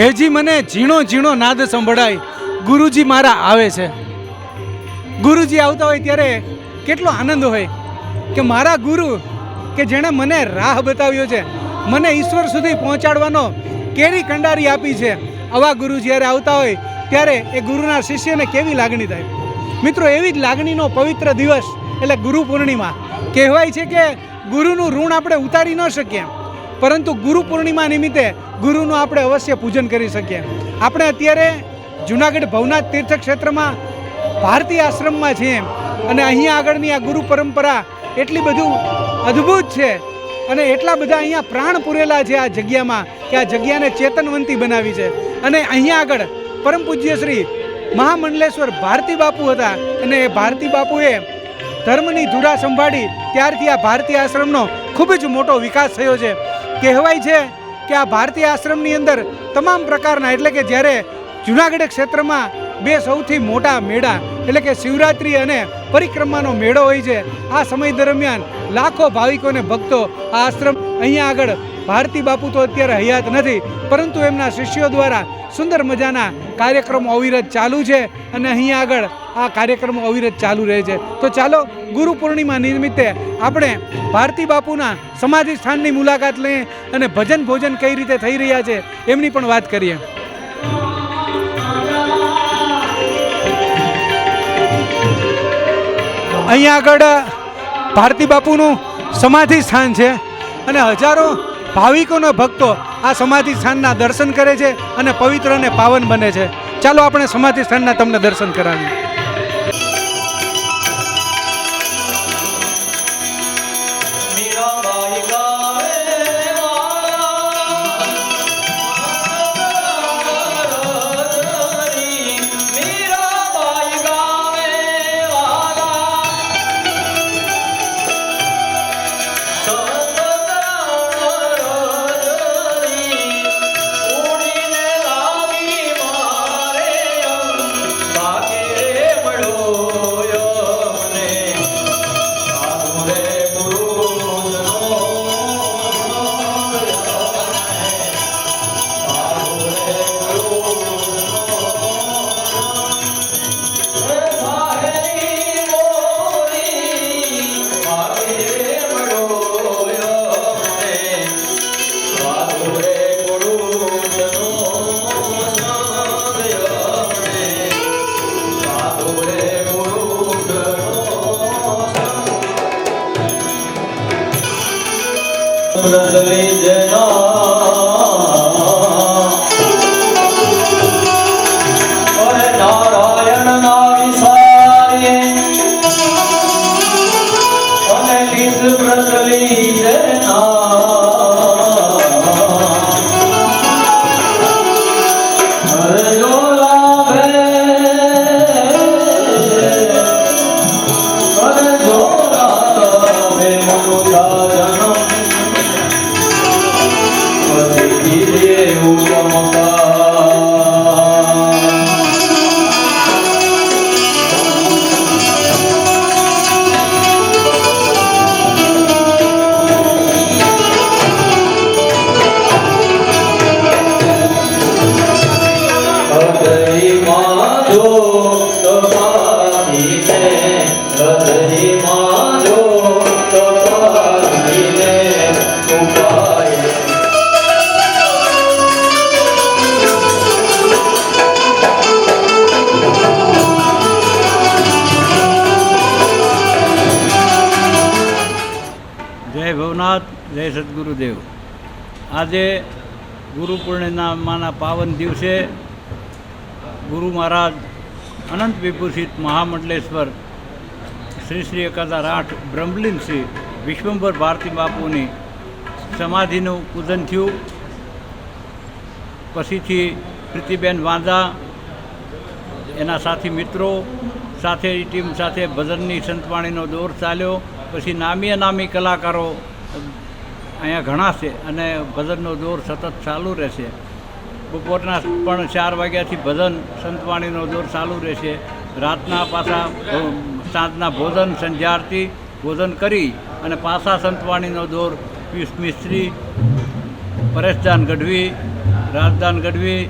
હેજી મને ઝીણો ઝીણો નાદ સંભળાય. ગુરુજી મારા આવે છે. ગુરુજી આવતા હોય ત્યારે કેટલો આનંદ હોય કે મારા ગુરુ કે જેણે મને રાહ બતાવ્યો છે, મને ઈશ્વર સુધી પહોંચાડવાનો કેરી કંડારી આપી છે. આવા ગુરુ જ્યારે આવતા હોય ત્યારે એ ગુરુના શિષ્યને કેવી લાગણી થાય? મિત્રો, એવી જ લાગણીનો પવિત્ર દિવસ એટલે ગુરુ પૂર્ણિમા. કહેવાય છે કે ગુરુનું ઋણ આપણે ઉતારી ન શકીએ. પરંતુ ગુરુ પૂર્ણિમા નિમિત્તે ગુરુનું આપણે અવશ્ય પૂજન કરી શકીએ. આપણે અત્યારે જુનાગઢ ભવનાથ તીર્થક્ષેત્રમાં ભારતીય આશ્રમમાં છીએ. અને અહીંયા આગળની આ ગુરુ પરંપરા એટલી બધું અદ્ભુત છે અને એટલા બધા અહીંયા પ્રાણ પૂરેલા છે આ જગ્યામાં કે આ જગ્યાને ચેતનવંતી બનાવી છે. અને અહીંયા આગળ પરમ પૂજ્ય શ્રી મહામંડલેશ્વર ભારતી બાપુ હતા. અને એ ભારતી બાપુએ ધર્મની ધુરા સંભાળી ત્યારથી આ ભારતીય આશ્રમનો ખૂબ જ મોટો વિકાસ થયો છે. કહેવાય છે કે આ ભારતીય આશ્રમની અંદર તમામ પ્રકારના, એટલે કે જ્યારે જુનાગઢ ક્ષેત્રમાં બે સૌથી મોટા મેળા, એટલે કે શિવરાત્રિ અને પરિક્રમાનો મેળો હોય છે, આ સમય દરમિયાન લાખો ભાવિકો અને ભક્તો આ આશ્રમ અહીંયા આગળ ભારતી બાપુ તો અત્યારે હયાત નથી, પરંતુ એમના શિષ્યો દ્વારા સુંદર મજાના કાર્યક્રમો અવિરત ચાલુ છે અને અહીંયા આગળ આ કાર્યક્રમો અવિરત ચાલુ રહે છે. તો ચાલો, ગુરુ પૂર્ણિમા નિમિત્તે આપણે ભારતી બાપુના સમાધિ સ્થાનની મુલાકાત લઈએ અને ભજન ભોજન કઈ રીતે થઈ રહ્યા છે એમની પણ વાત કરીએ. અહીંયા આગળ ભારતી બાપુનું સમાધિ સ્થાન છે અને હજારો ભાવિકોના ભક્તો આ સમાધિ સ્થાનના દર્શન કરે છે અને પવિત્ર અને પાવન બને છે. ચાલો આપણે સમાધિ સ્થાનના તમને દર્શન કરાવીએ. જના જય ભવનાથ જય સદગુરુદેવ. આજે ગુરુ પૂર્ણિમાના પાવન દિવસે ગુરુ મહારાજ અનંત વિભૂષિત મહામંડલેશ્વર શ્રી શ્રી એકાદા આઠ બ્રહ્મલીન શ્રી વિશ્વંભર ભારતી બાપુની સમાધિનું પૂજન થયું. પછીથી પ્રીતિબેન વાંધા એના સાથી મિત્રો સાથે ટીમ સાથે ભજનની સંતવાણીનો દોર ચાલ્યો. પછી નામી અનામી કલાકારો અહીંયા ઘણા છે અને ભજનનો દોર સતત ચાલુ રહેશે. બપોરના પણ ચાર વાગ્યાથી ભજન સંતવાણીનો દોર ચાલુ રહેશે. રાતના પાછા સાંજના ભોજન સંધ્યારતી ભોજન કરી અને પાછા સંતવાણીનો દોર પિયુષ મિસ્ત્રી પરેશદાન ગઢવી, રાજદાન ગઢવી,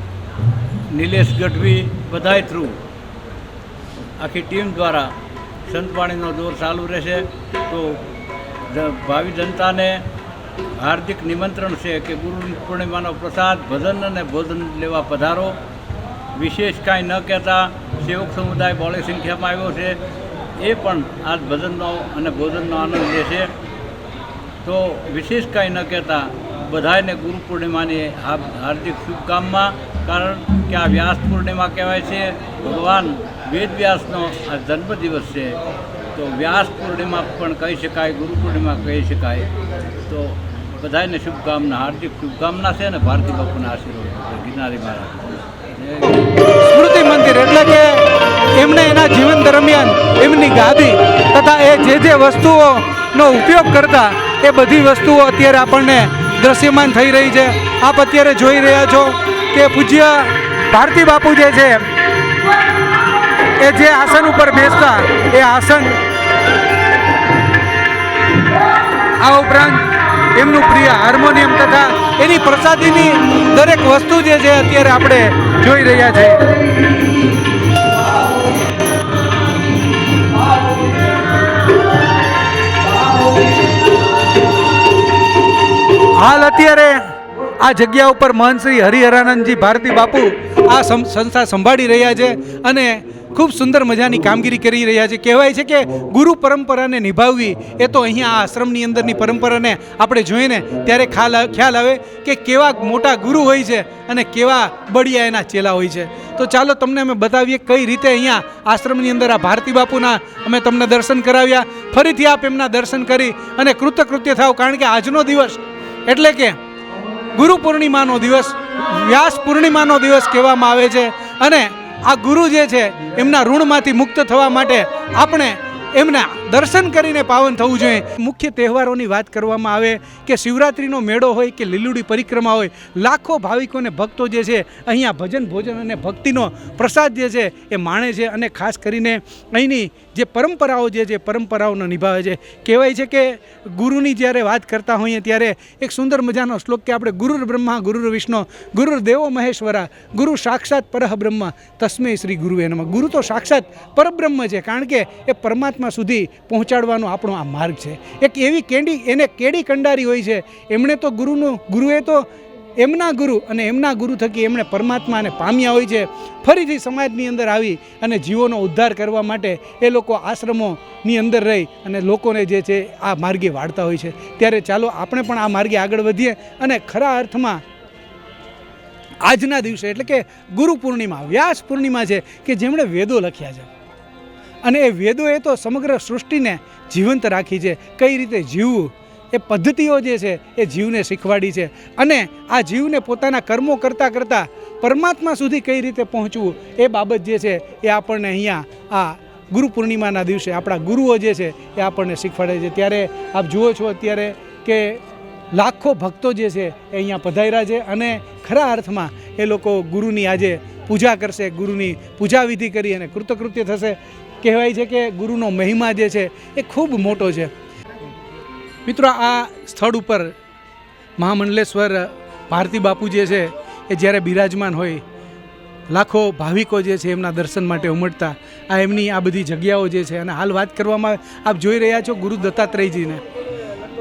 નિલેશ ગઢવી બધાય થ્રુ આખી ટીમ દ્વારા સંતવાણીનો દોર ચાલુ રહેશે. તો ભાવિ જનતાને હાર્દિક નિમંત્રણ છે કે ગુરુ પૂર્ણિમાનો પ્રસાદ, ભજન અને ભોજન લેવા પધારો. વિશેષ કાંઈ ન કહેતા સેવક સમુદાય બહોળી સંખ્યામાં આવ્યો છે. એ પણ આ ભજનનો અને ભોજનનો આનંદ લે છે. તો વિશેષ કાંઈ ન કહેતા બધાને ગુરુ પૂર્ણિમાની હાર્દિક શુભકામના, કારણ કે આ વ્યાસ પૂર્ણિમા કહેવાય છે. ભગવાન વેદ વ્યાસનો આ જન્મદિવસ છે. તો વ્યાસ પૂર્ણિમા પણ કહી શકાય, ગુરુ પૂર્ણિમા કહી શકાય. તો બધાને શુભકામના, હાર્દિક શુભકામના છે અને ભારતી બાપુના આશીર્વાદ ગિરનારી મહારાજ. સ્મૃતિ મંદિર એટલે કે એમણે એના જીવન દરમિયાન એમની ગાદી તથા એ જે જે વસ્તુઓનો ઉપયોગ કરતા એ બધી વસ્તુઓ અત્યારે આપણને દ્રશ્યમાન થઈ રહી છે. આપ અત્યારે જોઈ રહ્યા છો કે પૂજ્ય ભારતી બાપુ જે છે, એ જે આસન ઉપર બેસતા, એ આસન આ ઉપરાંત એમનું પ્રિય હાર્મોનિયમ તથા એની પ્રસાદીની દરેક વસ્તુ જે છે અત્યારે આપણે જોઈ રહ્યા છે. હાલ અત્યારે આ જગ્યા ઉપર મહંત શ્રી હરિહરાનંદજી ભારતી બાપુ આ સંસ્થા સંભાળી રહ્યા છે અને ખૂબ સુંદર મજાની કામગીરી કરી રહ્યા છે. કહેવાય છે કે ગુરુ પરંપરાને નિભાવવી એ તો અહીંયા આ આશ્રમની અંદરની પરંપરાને આપણે જોઈને ત્યારે ખ્યાલ આવે- કે કેવા મોટા ગુરુ હોય છે અને કેવા બળિયા એના ચેલા હોય છે. તો ચાલો તમને અમે બતાવીએ કઈ રીતે અહીંયા આશ્રમની અંદર આ ભારતી બાપુના અમે તમને દર્શન કરાવ્યા. ફરીથી આપ એમના દર્શન કરી અને કૃતકૃત્ય થાવ કારણ કે આજનો દિવસ એટલે કે ગુરુ પૂર્ણિમાનો દિવસ, વ્યાસ પૂર્ણિમાનો દિવસ કહેવામાં આવે છે. અને આ ગુરુ જે છે, એમના ઋણમાંથી મુક્ત થવા માટે આપણે એમના દર્શન કરીને પાવન થવું જોઈએ. મુખ્ય તહેવારોની વાત કરવામાં આવે કે શિવરાત્રિનો મેળો હોય કે લીલુડી પરિક્રમા હોય, લાખો ભાવિકોને ભક્તો જે છે, અહીંયા ભજન ભોજન અને ભક્તિનો પ્રસાદ જે છે, એ માણે છે અને ખાસ કરીને અહીંની જે પરંપરાઓ જે છે, પરંપરાઓનો નિભાવે છે. કહેવાય છે કે ગુરુની જ્યારે વાત કરતા હોઈએ ત્યારે એક સુંદર મજાનો શ્લોક કે આપણે ગુરુર બ્રહ્મા, ગુરુર વિષ્ણુ, ગુરુર દેવો મહેશ્વરા, ગુરુ સાક્ષાત પરહ બ્રહ્મ, તસ્મે શ્રી ગુરુ એનામાં ગુરુ તો સાક્ષાત પરબ્રહ્મ છે, કારણ કે એ પરમાત્મા સુધી પહોંચાડવાનો આપણો આ માર્ગ છે. એક એવી કેડી, એને કેડી કંડારી હોય છે. એમણે તો ગુરુનું, ગુરુએ તો એમના ગુરુ અને એમના ગુરુ થકી એમણે પરમાત્માને પામ્યા હોય છે. ફરીથી સમાજની અંદર આવી અને જીવોનો ઉદ્ધાર કરવા માટે એ લોકો આશ્રમોની અંદર રહી અને લોકોને જે છે આ માર્ગે વાળતા હોય છે. ત્યારે ચાલો આપણે પણ આ માર્ગે આગળ વધીએ અને ખરા અર્થમાં આજના દિવસે એટલે કે ગુરુ પૂર્ણિમા, વ્યાસ પૂર્ણિમા છે કે જેમણે વેદો લખ્યા છે. અને એ વેદો એ તો સમગ્ર સૃષ્ટિને જીવંત રાખી છે. કઈ રીતે જીવવું? એ પદ્ધતિઓ જે છે એ જીવને શીખવાડી છે. અને આ જીવને પોતાના કર્મો કરતાં કરતાં પરમાત્મા સુધી કઈ રીતે પહોંચવું એ બાબત જે છે એ આપણને અહીંયા આ ગુરુ પૂર્ણિમાના દિવસે આપણા ગુરુઓ જે છે એ આપણને શીખવાડે છે. ત્યારે આપ જુઓ છો અત્યારે કે લાખો ભક્તો જે છે એ અહીંયા પધાર્યા છે અને ખરા અર્થમાં એ લોકો ગુરુની આજે પૂજા કરશે, ગુરુની પૂજા વિધિ કરી અને કૃતકૃત્ય થશે. કહેવાય છે કે ગુરુનો મહિમા જે છે એ ખૂબ મોટો છે. મિત્રો, આ સ્થળ ઉપર મહામંડલેશ્વર ભારતી બાપુ જે છે, એ જ્યારે બિરાજમાન હોય, લાખો ભાવિકો જે છે એમના દર્શન માટે ઉમટતા, આ એમની આ બધી જગ્યાઓ જે છે, અને હાલ વાત કરવામાં આપ જોઈ રહ્યા છો ગુરુ દત્તાત્રેયજીને.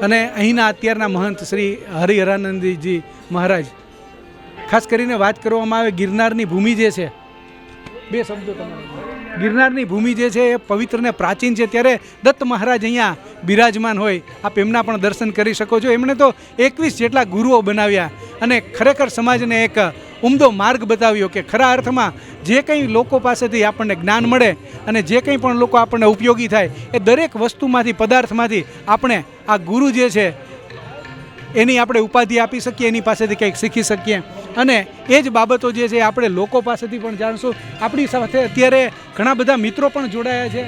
અને અહીંના અત્યારના મહંત શ્રી હરિહરાનંદજી મહારાજ, ખાસ કરીને વાત કરવામાં આવે ગિરનારની ભૂમિ જે છે, બે શબ્દો તમારે ગિરનારની ભૂમિ જે છે એ પવિત્ર ને પ્રાચીન છે. ત્યારે દત્ત મહારાજ અહીંયા બિરાજમાન હોય. આપ એમના પણ દર્શન કરી શકો છો. એમણે તો એકવીસ જેટલા ગુરુઓ બનાવ્યા અને ખરેખર સમાજને એક ઉમદો માર્ગ બતાવ્યો કે ખરા અર્થમાં જે કંઈ લોકો પાસેથી આપણને જ્ઞાન મળે અને જે કંઈ પણ લોકો આપણને ઉપયોગી થાય, એ દરેક વસ્તુમાંથી, પદાર્થમાંથી આપણે આ ગુરુ જે છે એની આપણે ઉપાધિ આપી શકીએ, એની પાસેથી કંઈક શીખી શકીએ. અને એ જ બાબતો જે છે આપણે લોકો પાસેથી પણ જાણશું. આપણી સાથે અત્યારે ઘણા બધા મિત્રો પણ જોડાયા છે.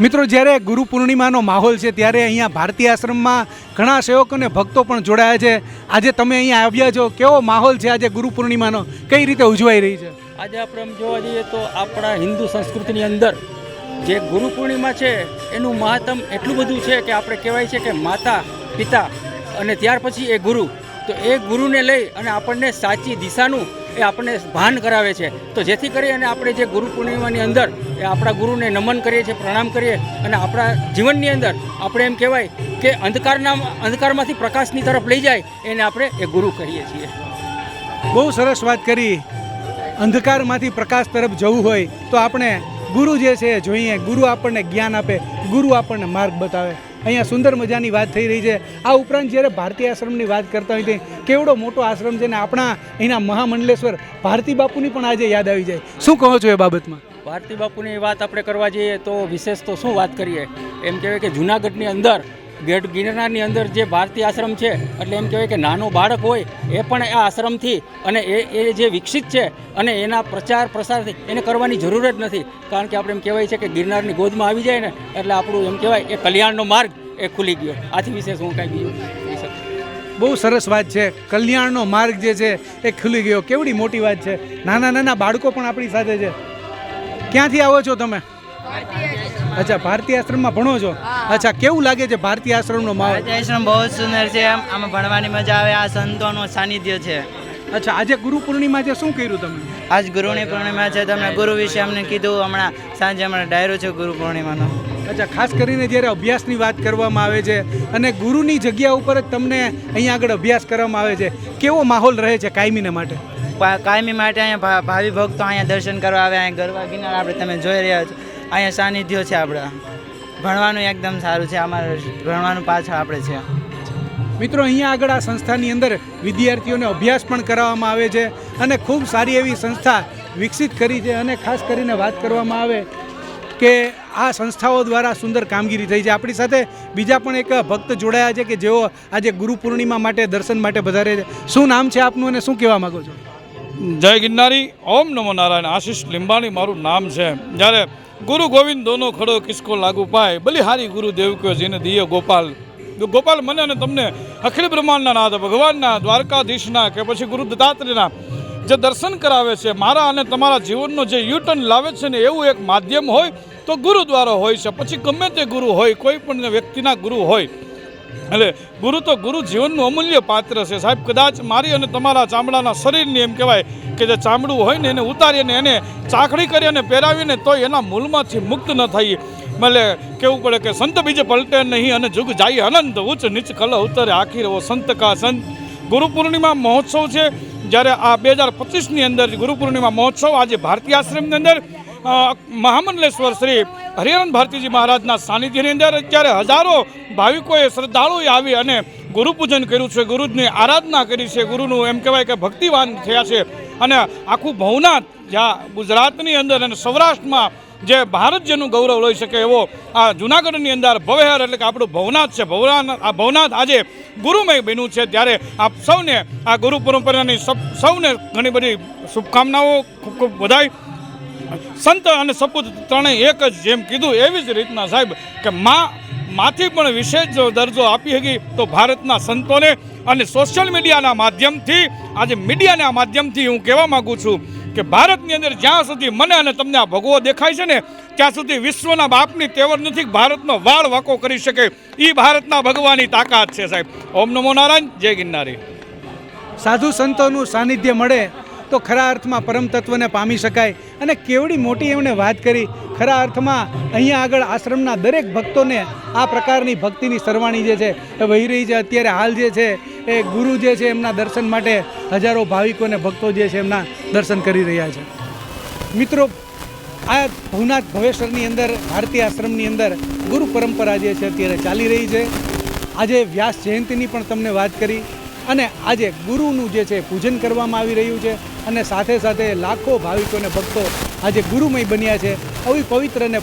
મિત્રો, જ્યારે ગુરુ પૂર્ણિમાનો માહોલ છે, ત્યારે અહીંયા ભારતીય આશ્રમમાં ઘણા સેવકો અને ભક્તો પણ જોડાયા છે. આજે તમે અહીંયા આવ્યા છો. કેવો માહોલ છે આજે ગુરુ પૂર્ણિમાનો? કઈ રીતે ઉજવાઈ રહી છે? આજે આપણે જોવા જઈએ તો આપણા હિન્દુ સંસ્કૃતિની અંદર જે ગુરુ પૂર્ણિમા છે, એનું મહત્તમ એટલું બધું છે કે આપણે કહેવાય છે કે માતા પિતા અને ત્યાર પછી એ ગુરુ. તો એ ગુરુને લઈ અને આપણને સાચી દિશાનું એ આપણને ભાન કરાવે છે. તો જેથી કરી અને આપણે જે ગુરુ પૂર્ણિમાની અંદર એ આપણા ગુરુને નમન કરીએ છીએ, પ્રણામ કરીએ અને આપણા જીવનની અંદર આપણે એમ કહેવાય કે અંધકારના, અંધકારમાંથી પ્રકાશની તરફ લઈ જાય એને આપણે એ ગુરુ કહીએ છીએ. બહુ સરસ વાત કરી. અંધકારમાંથી પ્રકાશ તરફ જવું હોય તો આપણે ગુરુ જે છે જોઈએ. ગુરુ આપણને જ્ઞાન આપે. ગુરુ આપણને માર્ગ બતાવે. અહીંયા સુંદર મજાની વાત થઈ રહી છે. આ ઉપરાંત જ્યારે ભારતીય આશ્રમની વાત કરતા હોય તે કેવડો મોટો આશ્રમ છે ને આપણા અહીંના મહામંડલેશ્વર ભારતી બાપુની પણ આજે યાદ આવી જાય. શું કહો છો એ બાબતમાં? ભારતી બાપુની વાત આપણે કરવા જઈએ તો વિશેષ તો શું વાત કરીએ? એમ કહેવાય કે જુનાગઢની અંદર ગેટ ગિરનારની અંદર જે ભારતીય આશ્રમ છે એટલે એમ કહેવાય કે નાનો બાળક હોય એ પણ આ આશ્રમથી અને એ એ જે વિકસિત છે અને એના પ્રચાર પ્રસારથી એને કરવાની જરૂર જ નથી. કારણ કે આપણે એમ કહેવાય છે કે ગિરનારની ગોદમાં આવી જાય ને એટલે આપણું એમ કહેવાય એ કલ્યાણનો માર્ગ એ ખુલી ગયો. આથી વિશેષ હું કાંઈ બીજું બહુ સરસ વાત છે. કલ્યાણનો માર્ગ જે છે એ ખુલી ગયો. કેવડી મોટી વાત છે. નાના નાના બાળકો પણ આપણી સાથે છે. ક્યાંથી આવો છો તમે? અચ્છા ભારતીય આશ્રમમાં ભણો છો? અચ્છા કેવું લાગે છે ભારતીય આશ્રમનો માહોલ? ભારતીય આશ્રમ બહુ સુંદર છે. આમાં ભણવાની મજા આવે આ સંતોનો સાનિધ્ય છે. અચ્છા આજે ગુરુ પૂર્ણિમા છે શું કર્યું તમે? આજ ગુરુની પૂર્ણિમા છે. તમને ગુરુ વિશે અમને કીધું. હમણાં સાંજે હમણાં ડાયરો છે ગુરુ પૂર્ણિમાનો. અચ્છા ખાસ કરીને જ્યારે અભ્યાસની વાત કરવામાં આવે છે અને ગુરુની જગ્યા ઉપર જ તમને અહીંયા આગળ અભ્યાસ કરવામાં આવે છે કેવો માહોલ રહે છે કાયમીને માટે? કાયમી માટે અહીંયા ભાવિ ભક્તો અહીંયા દર્શન કરવા આવે અહીંયા ગરબા ગિરનાર આપણે તમે જોઈ રહ્યા છો. અહીંયા સાનિધ્યો છે આપણા. ભણવાનું એકદમ સારું છે અમારે ભણવાનું પાછળ આપણે છે. મિત્રો અહીંયા આગળ આ સંસ્થાની અંદર વિદ્યાર્થીઓને અભ્યાસ પણ કરાવવામાં આવે છે અને ખૂબ સારી એવી સંસ્થા વિકસિત કરી છે અને ખાસ કરીને વાત કરવામાં આવે કે આ સંસ્થાઓ દ્વારા સુંદર કામગીરી થઈ છે. આપણી સાથે બીજા પણ એક ભક્ત જોડાયા છે કે જેઓ આજે ગુરુ પૂર્ણિમા માટે દર્શન માટે વધારે છે. શું નામ છે આપનું અને શું કહેવા માગો છો? જય ગિરનારી ઓમ નમો નારાયણ આશીષ લીંબાણી મારું નામ છે. જ્યારે ગુરુ ગોવિંદ દોનો ખડો કિસકો લાગુ પાય. બલિહારી ગુરુદેવ કયો જેને દિયો ગોપાલ. ગોપાલ મને અને તમને અખિલ બ્રહ્માંડના નાથ ભગવાનના, દ્વારકાધીશના કે પછી ગુરુ દત્તાત્રેયના જે દર્શન કરાવે છે, મારા અને તમારા જીવનનો જે યુટર્ન લાવે છે ને એવું એક માધ્યમ હોય તો ગુરુદ્વારો હોય છે. પછી ગમે તે ગુરુ હોય, કોઈ પણ વ્યક્તિના ગુરુ હોય એટલે ગુરુ તો ગુરુ જીવનનું અમૂલ્ય પાત્ર છે. સાહેબ, કદાચ મારી અને તમારા ચામડાના શરીરની એમ કહેવાય કે જે ચામડું હોય ને એને ઉતારીને એને ચાખડી કરી અને પહેરાવીને તોય એના મૂળમાંથી મુક્ત ન થઈ એટલે કેવું પડે કે સંત બીજે પલટે નહીં અને જુગ જાય અનંત, ઉચ્ચ નીચ કલ ઉતરે, આખી રહો સંત કા સંત. ગુરુ પૂર્ણિમા મહોત્સવ છે. જ્યારે આ બે હજાર પચીસની અંદર ગુરુ પૂર્ણિમા મહોત્સવ આજે ભારતીય આશ્રમની અંદર મહામંડલેશ્વર શ્રી હરિહરન ભારતીજી મહારાજના સાનિધ્યની અંદર અત્યારે હજારો ભાવિકોએ શ્રદ્ધાળુએ આવી અને ગુરુપૂજન કર્યું છે ગુરુની આરાધના કરી છે, ગુરુનું એમ કહેવાય કે ભક્તિવાન થયા છે. અને આખું ભવનાથ જ્યાં ગુજરાતની અંદર અને સૌરાષ્ટ્રમાં જે ભારત જેનું ગૌરવ લઈ શકે એવો આ જુનાગઢની અંદર ભવેહર એટલે કે આપણું ભવનાથ છે, ભવનાથ, આ ભવનાથ આજે ગુરુમય બન્યું છે. ત્યારે આપ સૌને આ ગુરુ પરંપરાની સૌને ઘણી બધી શુભકામનાઓ ખૂબ ખૂબ બધાય સંત અને સપૂત ત્રણેય એક જ જેમ કીધું, એવી જ રીતના સાહેબ કે માં માથી પણ વિશેષ દરજ્જો આપી હતી તો ભારતના સંતોને અને સોશિયલ મીડિયાના માધ્યમથી, આજે મીડિયાના માધ્યમથી હું કહેવા માગું છું કે ભારતની અંદર જ્યાં સુધી મને અને તમને આ ભગવો દેખાય છે ને, ત્યાં સુધી વિશ્વના બાપની તેવર નથી, ભારતનો વાળ વાકો કરી શકે. એ ભારતના ભગવાનની તાકાત છે સાહેબ. ઓમ નમો નારાયણ, જય ગિરનારી. સાધુ સંતોનું સાનિધ્ય મળે તો ખરા અર્થમાં પરમ તત્વને પામી શકાય. અને કેવડી મોટી એમણે વાત કરી, ખરા અર્થમાં અહીંયા આગળ આશ્રમના દરેક ભક્તોને આ પ્રકારની ભક્તિની સરવાણી જે છે, એ વહી રહી છે અત્યારે હાલ જે છે, એ ગુરુ જે છે એમના દર્શન માટે હજારો ભાવિકો અને ભક્તો જે છે એમના દર્શન કરી રહ્યા છે. મિત્રો, આ ભવનાથ ભવેશ્વરની અંદર, ભારતીય આશ્રમની અંદર ગુરુ પરંપરા જે છે અત્યારે ચાલી રહી છે. આજે વ્યાસ જયંતિની પણ તમને વાત કરી. અને આજે ગુરુનું જે છે પૂજન કરવામાં આવી રહ્યું છે અને સાથે સાથે લાખો ભાવિકો અને ભક્તો આજે ગુરુમય બન્યા છે. આવી પવિત્ર અને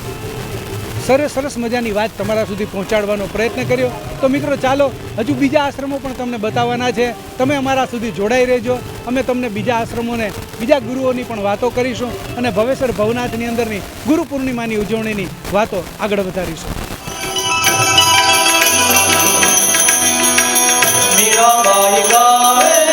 સરસ સરસ મજાની વાત તમારા સુધી પહોંચાડવાનો પ્રયત્ન કર્યો. તો મિત્રો, ચાલો, હજુ બીજા આશ્રમો પણ તમને બતાવવાના છે. તમે અમારા સુધી જોડાઈ રહેજો. અમે તમને બીજા આશ્રમોને, બીજા ગુરુઓની પણ વાતો કરીશું અને ભવેશ્વર ભવનાથની અંદરની ગુરુ પૂર્ણિમાની ઉજવણીની વાતો આગળ વધારીશું. নিরবয় গায়ে